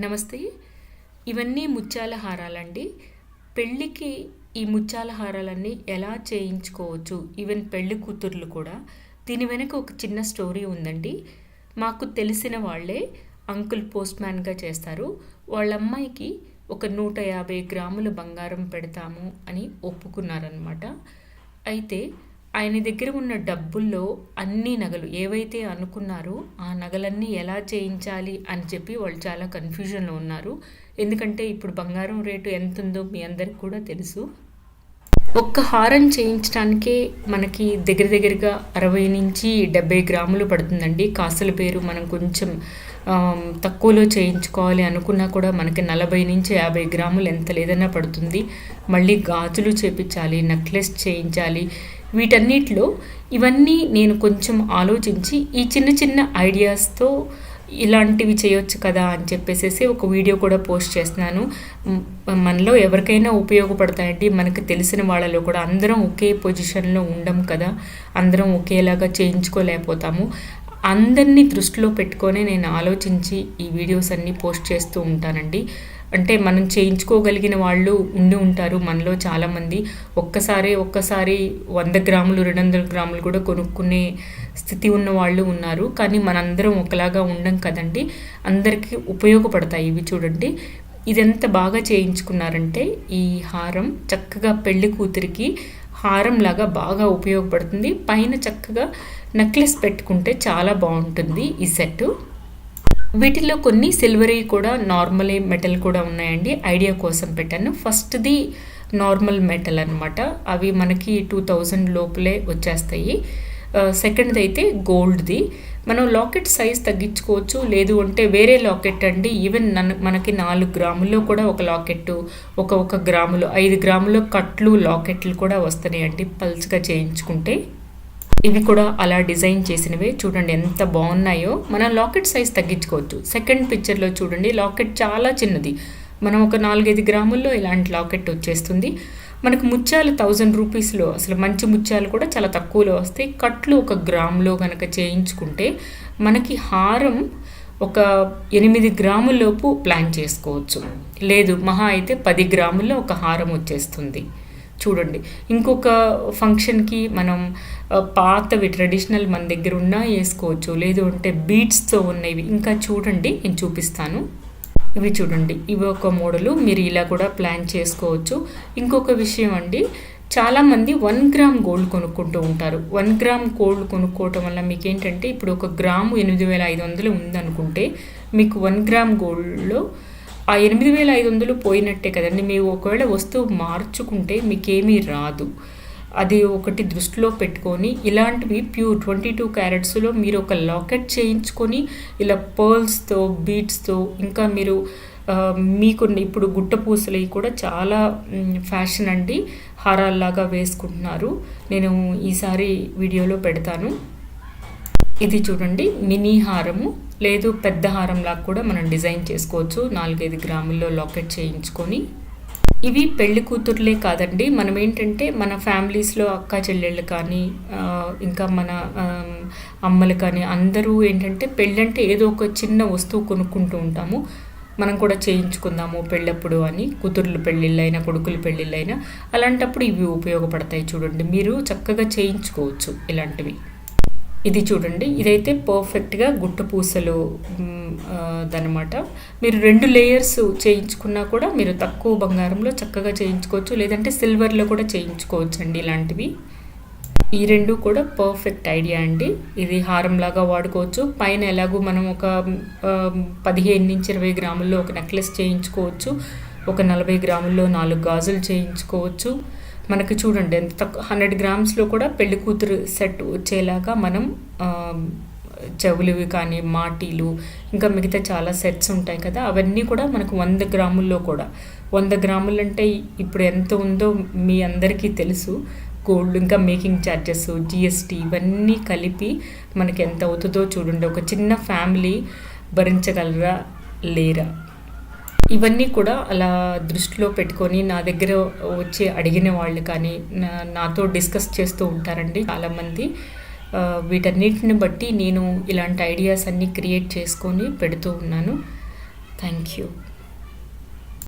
నమస్తే. ఇవన్నీ ముత్యాల హారాలండి. పెళ్ళికి ఈ ముత్యాల హారాలన్నీ ఎలా చేయించుకోవచ్చు? ఈవెన్ పెళ్ళి కూతుర్లు కూడా. దీని వెనక ఒక చిన్న స్టోరీ ఉందండి. మాకు తెలిసిన వాళ్ళే అంకుల్ పోస్ట్ మ్యాన్గా చేస్తారు. వాళ్ళ అమ్మాయికి ఒక నూట యాభై గ్రాముల బంగారం పెడతాము అని ఒప్పుకున్నారనమాట అయితే ఆయన దగ్గర ఉన్న డబ్బుల్లో అన్ని నగలు ఏవైతే అనుకున్నారో ఆ నగలన్నీ ఎలా చేయించాలి అని చెప్పి వాళ్ళు చాలా కన్ఫ్యూజన్లో ఉన్నారు. ఎందుకంటే ఇప్పుడు బంగారం రేటు ఎంత ఉందో మీ అందరికి కూడా తెలుసు. ఒక్క హారం చేయించడానికే మనకి దగ్గర దగ్గరగా అరవై నుంచి డెబ్బై గ్రాములు పడుతుందండి. కాసుల పేరు మనం కొంచెం తక్కువలో చేయించుకోవాలి అనుకున్నా కూడా మనకి నలభై నుంచి యాభై గ్రాములు ఎంత లేదన్నా పడుతుంది. మళ్ళీ గాజులు చేపించాలి నెక్లెస్ చేయించాలి వీటన్నిటిలో ఇవన్నీ నేను కొంచెం ఆలోచించి ఈ చిన్న చిన్న ఐడియాస్తో ఇలాంటివి చేయొచ్చు కదా అని చెప్పేసి ఒక వీడియో కూడా పోస్ట్ చేస్తున్నాను. మనలో ఎవరికైనా ఉపయోగపడతాయండి. మనకు తెలిసిన వాళ్ళలో కూడా అందరం ఒకే పొజిషన్లో ఉండం కదా. అందరం ఒకేలాగా చేయించుకోలేకపోతాము. అందరినీ దృష్టిలో పెట్టుకొని నేను ఆలోచించి ఈ వీడియోస్ అన్నీ పోస్ట్ చేస్తూ ఉంటానండి. అంటే మనం చేయించుకోగలిగిన వాళ్ళు ఉండి ఉంటారు మనలో చాలామంది. ఒక్కసారి ఒక్కసారి వంద గ్రాములు రెండు వందల గ్రాములు కూడా కొనుక్కునే స్థితి ఉన్న వాళ్ళు ఉన్నారు. కానీ మనందరం ఒకలాగా ఉండం కదండి. అందరికీ ఉపయోగపడతాయి ఇవి చూడండి. ఇదెంత బాగా చేయించుకున్నారంటే ఈ హారం చక్కగా పెళ్ళి కూతురికి హారం లాగా బాగా ఉపయోగపడుతుంది. పైన చక్కగా నెక్లెస్ పెట్టుకుంటే చాలా బాగుంటుంది ఈ సెట్ వీటిలో కొన్ని సిల్వరీ కూడా నార్మల్ మెటల్ కూడా ఉన్నాయండి. ఐడియా కోసం పెట్టాను. ఫస్ట్ది నార్మల్ మెటల్ అన్నమాట. అవి మనకి టూ థౌజండ్ లోపలే వచ్చేస్తాయి. సెకండ్ది అయితే గోల్డ్ది మనం లాకెట్ సైజ్ తగ్గించుకోవచ్చు లేదు అంటే వేరే లాకెట్ అండి. ఈవెన్ నన్ను మనకి నాలుగు గ్రాముల్లో కూడా ఒక లాకెట్ ఒక ఒక గ్రాములో ఐదు గ్రాములు కట్లు లాకెట్లు కూడా వస్తున్నాయండి పల్చగా చేయించుకుంటే. ఇవి కూడా అలా డిజైన్ చేసినవే. చూడండి ఎంత బాగున్నాయో. మనం లాకెట్ సైజ్ తగ్గించుకోవచ్చు. సెకండ్ పిక్చర్లో చూడండి లాకెట్ చాలా చిన్నది. మనం ఒక నాలుగైదు గ్రాముల్లో ఇలాంటి లాకెట్ వచ్చేస్తుంది. మనకు ముత్యాలు థౌజండ్ రూపీస్లో అసలు మంచి ముత్యాలు కూడా చాలా తక్కువలో వస్తాయి. కట్లు ఒక గ్రామ్లో కనుక చేయించుకుంటే మనకి హారం ఒక ఎనిమిది గ్రాములలోపు ప్లాన్ చేసుకోవచ్చు. లేదు మహా అయితే పది గ్రాముల్లో ఒక హారం వచ్చేస్తుంది. చూడండి. ఇంకొక ఫంక్షన్కి మనం పాతవి ట్రెడిషనల్ మన దగ్గర ఉన్నా వేసుకోవచ్చు. లేదు అంటే బీట్స్తో ఉన్నవి. ఇంకా చూడండి నేను చూపిస్తాను. ఇవి చూడండి. ఇవి ఒక మోడలు. మీరు ఇలా కూడా ప్లాన్ చేసుకోవచ్చు. ఇంకొక విషయం అండి. చాలామంది వన్ గ్రామ్ గోల్డ్ కొనుక్కుంటూ ఉంటారు. వన్ గ్రామ్ గోల్డ్ కొనుక్కోవటం వల్ల మీకు ఏంటంటే ఇప్పుడు ఒక గ్రాము ఎనిమిది వేల ఐదు వందలు ఉందనుకుంటే మీకు వన్ గ్రామ్ గోల్డ్లో ఆ ఎనిమిది వేల ఐదు వందలు పోయినట్టే కదండి. మీరు ఒకవేళ వస్తువు మార్చుకుంటే మీకేమీ రాదు. అది ఒకటి దృష్టిలో పెట్టుకొని ఇలాంటివి ప్యూర్ ట్వంటీ టూ క్యారెట్స్లో మీరు ఒక లాకెట్ చేయించుకొని ఇలా పర్ల్స్తో బీట్స్తో ఇంకా మీరు మీకున్న మీకు ఇప్పుడు గుట్ట పూసలవి కూడా చాలా ఫ్యాషన్ అండి. హారాల్లాగా వేసుకుంటున్నారు. నేను ఈసారి వీడియోలో పెడతాను. ఇది చూడండి మినీ హారము. లేదు పెద్ద హారంలాగా కూడా మనం డిజైన్ చేసుకోవచ్చు. నాలుగైదు గ్రాముల్లో లాకెట్ చేయించుకొని. ఇవి పెళ్ళి కూతుర్లే కాదండి. మనం ఏంటంటే మన ఫ్యామిలీస్లో అక్క చెల్లెళ్ళు కానీ ఇంకా మన అమ్మలు కానీ అందరూ ఏంటంటే పెళ్ళంటే ఏదో ఒక చిన్న వస్తువు కొనుక్కుంటూ ఉంటాము. మనం కూడా చేయించుకుందాము పెళ్ళప్పుడు అని. కూతుర్లు పెళ్ళిళ్ళైనా కొడుకులు పెళ్ళిళ్ళైనా. అలాంటప్పుడు ఇవి ఉపయోగపడతాయి చూడండి. మీరు చక్కగా చేయించుకోవచ్చు ఇలాంటివి. ఇది చూడండి. ఇదైతే పర్ఫెక్ట్గా గుట్ట పూసలు మ్, దనమాట మీరు రెండు లేయర్స్ చేయించుకున్నా కూడా మీరు తక్కువ బంగారంలో చక్కగా చేయించుకోవచ్చు. లేదంటే సిల్వర్లో కూడా చేయించుకోవచ్చు అండి ఇలాంటివి. ఈ రెండు కూడా పర్ఫెక్ట్ ఐడియా అండి. ఇది హారంలాగా వాడుకోవచ్చు. పైన ఎలాగో మనం ఒక పదిహేను నుంచి ఇరవై గ్రాముల్లో ఒక నెక్లెస్ చేయించుకోవచ్చు. ఒక నలభై గ్రాముల్లో నాలుగు గాజులు చేయించుకోవచ్చు. మనకి చూడండి ఎంత తక్కువ హండ్రెడ్ గ్రామ్స్లో కూడా పెళ్ళి కూతురు సెట్ వచ్చేలాగా మనం చెవులువి కానీ మాటీలు ఇంకా మిగతా చాలా సెట్స్ ఉంటాయి కదా అవన్నీ కూడా మనకు వంద గ్రాముల్లో కూడా. వంద గ్రాములు అంటే ఇప్పుడు ఎంత ఉందో మీ అందరికీ తెలుసు. గోల్డ్ ఇంకా మేకింగ్ ఛార్జెస్ జిఎస్టీ ఇవన్నీ కలిపి మనకి ఎంత అవుతుందో చూడండి. ఒక చిన్న ఫ్యామిలీ భరించగలరా? లేరా? ఇవన్నీ కూడా అలా దృష్టిలో పెట్టుకొని నా దగ్గర వచ్చి అడిగిన వాళ్ళు కానీ నా- నాతో డిస్కస్ చేస్తూ ఉంటారండి చాలామంది. వీటన్నిటిని బట్టి నేను ఇలాంటి ఐడియాస్ అన్నీ క్రియేట్ చేసుకొని పెడుతూ ఉన్నాను. Thank you.